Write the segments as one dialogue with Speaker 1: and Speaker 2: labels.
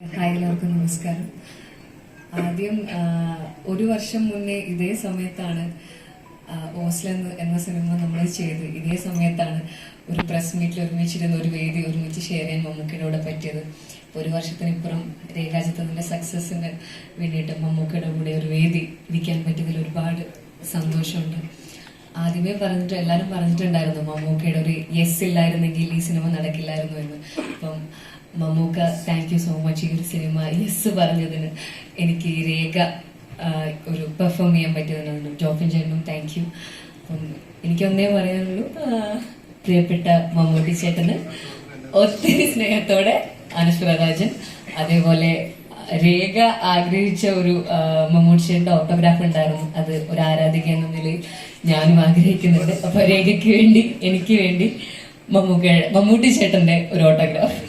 Speaker 1: Hi എല്ലാവർക്കും നമസ്കാരം. ആദ്യം ഒരു വർഷം മുന്നേ ഇതേ സമയത്താണ് ഓസ്ല എന്ന സിനിമ നമ്മൾ ചെയ്ത്. ഇതേ സമയത്താണ് ഒരു പ്രസ് മീറ്റിൽ ഒരുമിച്ചിരുന്ന ഒരു വേദി ഒരുമിച്ച് ഷെയർ ചെയ്യാൻ മമ്മൂക്കയുടെ പറ്റിയത്. ഒരു വർഷത്തിനിപ്പുറം രേഖാചിത്രത്തിന്റെ സക്സസിന് വേണ്ടിയിട്ട് മമ്മൂക്കയുടെ കൂടെ ഒരു വേദി ഇരിക്കാൻ പറ്റിയതിൽ ഒരുപാട് സന്തോഷമുണ്ട്. ആദ്യമേ പറഞ്ഞിട്ട് എല്ലാരും പറഞ്ഞിട്ടുണ്ടായിരുന്നു മമ്മൂക്കയുടെ ഒരു യെസ് ഇല്ലായിരുന്നെങ്കിൽ ഈ സിനിമ നടക്കില്ലായിരുന്നു എന്ന്. അപ്പം Mammukka thank you so much ഈ ഒരു സിനിമ യെസ് പറഞ്ഞതിന് എനിക്ക് രേഖ ഒരു പെർഫോം ചെയ്യാൻ പറ്റിയതിനുണ്ട് ജോഫിൻ ചേട്ടനും താങ്ക് യു അപ്പം എനിക്കൊന്നേ പറയാനുള്ളൂ പ്രിയപ്പെട്ട മമ്മൂട്ടി ചേട്ടന് ഒത്തിരി സ്നേഹത്തോടെ അനുഷ്ക രാജൻ അതേപോലെ രേഖ ആഗ്രഹിച്ച ഒരു മമ്മൂട്ടിയുടെ മമ്മൂട്ടി ഓട്ടോഗ്രാഫ് ഉണ്ടായിരുന്നു. അത് ഒരു ആരാധിക എന്ന നിലയിൽ ഞാനും ആഗ്രഹിക്കുന്നുണ്ട്. അപ്പൊ രേഖയ്ക്ക് വേണ്ടി എനിക്ക് വേണ്ടി മമ്മൂക്ക മമ്മൂട്ടി ചേട്ടന്റെ ഒരു ഓട്ടോഗ്രാഫ്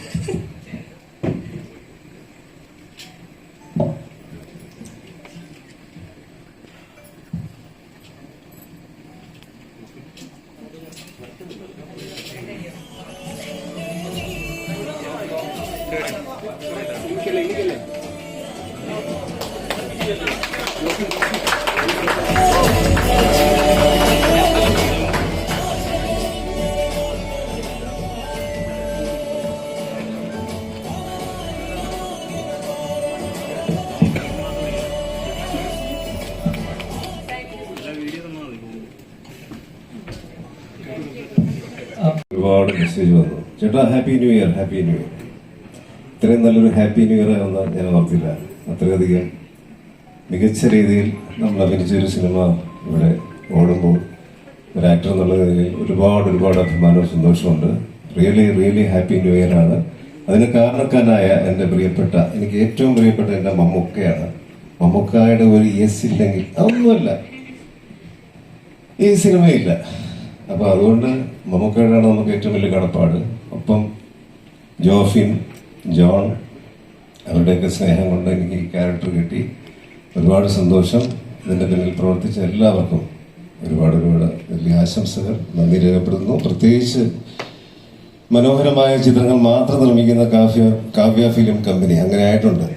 Speaker 2: ഒരുപാട് മെസ്സേജ് വന്നു. ചേട്ടാ happy new year happy new year ഇത്രയും നല്ലൊരു ഹാപ്പി ന്യൂ ഇയർ ആയെന്ന് ഞാൻ ഓർത്തില്ല. അത്രയധികം മികച്ച രീതിയിൽ നമ്മൾ അഭിനയിച്ച ഒരു സിനിമ ഇവിടെ ഓടുമ്പോൾ ഒരു ആക്ടർ എന്നുള്ള നിലയിൽ ഒരുപാട് ഒരുപാട് അഭിമാനവും സന്തോഷമുണ്ട് really really happy new year ആണ് അതിന് കാരണക്കാരനായ എന്റെ പ്രിയപ്പെട്ട എനിക്ക് ഏറ്റവും പ്രിയപ്പെട്ട എന്റെ മമ്മൂക്കയാണ്. മമ്മൂക്കായുടെ ഒരു യെസ് ഇല്ലെങ്കിൽ അതൊന്നുമല്ല. ഈ സിനിമയില്ല. അപ്പൊ അതുകൊണ്ട് മമ്മൂക്കയോടാണ് നമുക്ക് ഏറ്റവും വലിയ കടപ്പാട്. ഒപ്പം ജോഫിൻ ജോൺ അവരുടെയൊക്കെ സ്നേഹം കൊണ്ട് എനിക്ക് ഈ ക്യാരക്ടർ കിട്ടി. ഒരുപാട് സന്തോഷം. ഇതിന്റെ പിന്നിൽ പ്രവർത്തിച്ച എല്ലാവർക്കും ഒരുപാട് ഒരുപാട് വലിയ ആശംസകൾ. നന്ദി രേഖപ്പെടുത്തുന്നു. പ്രത്യേകിച്ച് മനോഹരമായ ചിത്രങ്ങൾ മാത്രം നിർമ്മിക്കുന്ന കാവ്യ കാവ്യ ഫിലിം കമ്പനി അങ്ങനെ ആയിട്ടുണ്ട്.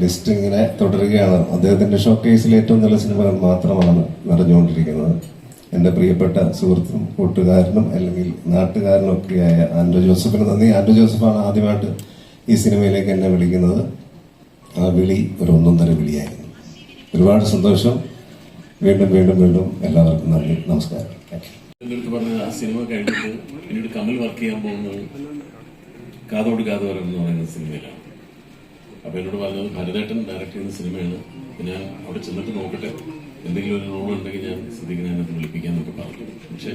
Speaker 2: ലിസ്റ്റ് ഇങ്ങനെ തുടരുകയാണ്. അദ്ദേഹത്തിന്റെ ഷോക്കേസിൽ ഏറ്റവും നല്ല സിനിമകൾ മാത്രമാണ് നിറഞ്ഞുകൊണ്ടിരിക്കുന്നത്. എന്റെ പ്രിയപ്പെട്ട സുഹൃത്തും കൂട്ടുകാരനും അല്ലെങ്കിൽ നാട്ടുകാരനും ഒക്കെയായ ആൻഡ്രോ ജോസഫിന് നന്ദി. ആൻഡ്രോ ജോസഫാണ് ആദ്യമായിട്ട് ഈ സിനിമയിലേക്ക് എന്നെ വിളിക്കുന്നത്. ആ വിളി ഒരു ഒന്നൊന്നര വിളിയായിരുന്നു. ഒരുപാട് സന്തോഷം. വീണ്ടും വീണ്ടും വീണ്ടും എല്ലാവർക്കും നന്ദി. നമസ്കാരം.
Speaker 3: സിനിമ കഴിഞ്ഞിട്ട് കമൽ വർക്ക് ചെയ്യാൻ കാതോട് കാതോരം എന്ന് പറയുന്ന സിനിമയിലാണ്. അപ്പൊ എന്നോട് പറഞ്ഞത് ഭരതേട്ടൻ ഡയറക്ട് ചെയ്യുന്ന സിനിമയാണ്. ഞാൻ അവിടെ ചെന്നിട്ട് നോക്കട്ടെ. എന്തെങ്കിലും ഒരു റോൾ ഉണ്ടെങ്കിൽ ഞാൻ സ്ഥിതിക്ക് അതിനകത്ത് വിളിപ്പിക്കാന്നൊക്കെ പറഞ്ഞു. പക്ഷെ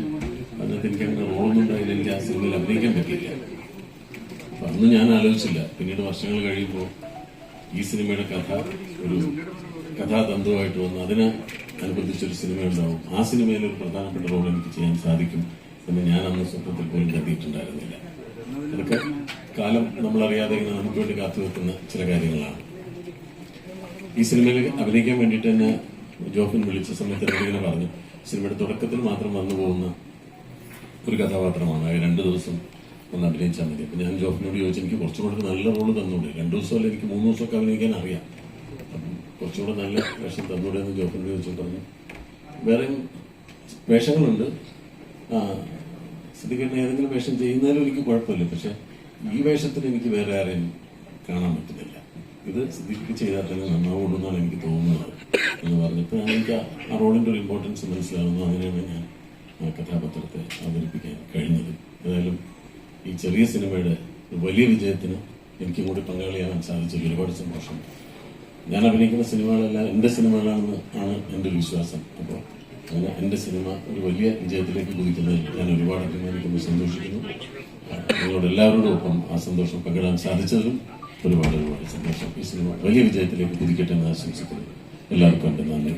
Speaker 3: അതിനകത്ത് എനിക്ക് അങ്ങനെ റോളൊന്നും ഉണ്ടായില്ല. എനിക്ക് ആ സിനിമയിൽ അഭിനയിക്കാൻ പറ്റിയില്ല. അപ്പൊ അന്ന് ഞാൻ ആലോചിച്ചില്ല. പിന്നീട് വർഷങ്ങൾ കഴിയുമ്പോൾ ഈ സിനിമയുടെ കഥ ഒരു കഥാതന്ത്രമായിട്ട് വന്ന് അതിന് അനുബന്ധിച്ചൊരു സിനിമ ഉണ്ടാവും. ആ സിനിമയിൽ ഒരു പ്രധാനപ്പെട്ട റോൾ എനിക്ക് ചെയ്യാൻ സാധിക്കും എന്ന് ഞാൻ അന്ന് സ്വപ്നത്തിൽ പോലും കരുതിയിട്ടുണ്ടായിരുന്നില്ല. അതൊക്കെ കാലം നമ്മളറിയാതെ ഇങ്ങനെ നമുക്ക് വേണ്ടി കാത്തുവെക്കുന്ന ചില കാര്യങ്ങളാണ്. ഈ സിനിമയിൽ അഭിനയിക്കാൻ വേണ്ടിയിട്ട് തന്നെ ജോഫിൻ വിളിച്ച സമയത്ത് ഇങ്ങനെ പറഞ്ഞു സിനിമയുടെ തുടക്കത്തിൽ മാത്രം വന്നു പോകുന്ന ഒരു കഥാപാത്രമാണ്. അത് രണ്ട് ദിവസം ഒന്ന് അഭിനയിച്ചാൽ മതി. അപ്പൊ ഞാൻ ജോഫിനോട് ചോദിച്ചു എനിക്ക് കുറച്ചും കൂടെ നല്ല റോൾ തന്നൂടെ? രണ്ടു ദിവസമല്ല എനിക്ക് മൂന്ന് ദിവസമൊക്കെ അഭിനയിക്കാൻ അറിയാം. കുറച്ചുകൂടെ നല്ല വേഷം തന്നൂടെ എന്ന് ജോഫിനോട് ചോദിച്ചു പറഞ്ഞു. വേറെയും വേഷങ്ങളുണ്ട്. ആ സ്ഥിതികരണ ഏതെങ്കിലും വേഷം ചെയ്യുന്നതിലും എനിക്ക് കുഴപ്പമില്ല. പക്ഷെ ഈ വേഷത്തിൽ എനിക്ക് വേറെ ആരെയും കാണാൻ പറ്റുന്നില്ല. ഇത് സിദ്ധിക്ക് ചെയ്താൽ തന്നെ നന്നാവുള്ളൂ എന്നാണ് എനിക്ക് തോന്നുന്നത് എന്ന് പറഞ്ഞപ്പോൾ ഞാൻ എനിക്ക് ആ- റോളിന്റെ ഒരു ഇമ്പോർട്ടൻസ് മനസ്സിലാവുന്നു. അങ്ങനെയാണ് ഞാൻ ആ കഥാപാത്രത്തെ അവതരിപ്പിക്കാൻ കഴിഞ്ഞത്. ഏതായാലും ഈ ചെറിയ സിനിമയുടെ വലിയ വിജയത്തിന് എനിക്കും കൂടി പങ്കാളിയാകാൻ സാധിച്ചതിൽ ഒരുപാട് സന്തോഷം. ഞാൻ അഭിനയിക്കുന്ന സിനിമകളെല്ലാം എന്റെ സിനിമകളാണെന്ന് ആണ് എന്റെ ഒരു വിശ്വാസം. അപ്പോൾ അങ്ങനെ എന്റെ സിനിമ ഒരു വലിയ വിജയത്തിലേക്ക് കുതിക്കുന്നതിൽ ഞാൻ ഒരുപാട് അഭിമാനിക്കുന്നു സന്തോഷിക്കുന്നു. നിങ്ങളോട് എല്ലാവരോടും ഒപ്പം ആ സന്തോഷം പങ്കിടാൻ സാധിച്ചതിലും ഒരുപാട് ഒരുപാട് സന്തോഷം. ഈ സിനിമ വലിയ വിജയത്തിലേക്ക് കുതിക്കട്ടെ എന്ന് ആശംസിക്കുന്നു. എല്ലാവർക്കും എന്റെ നന്ദി.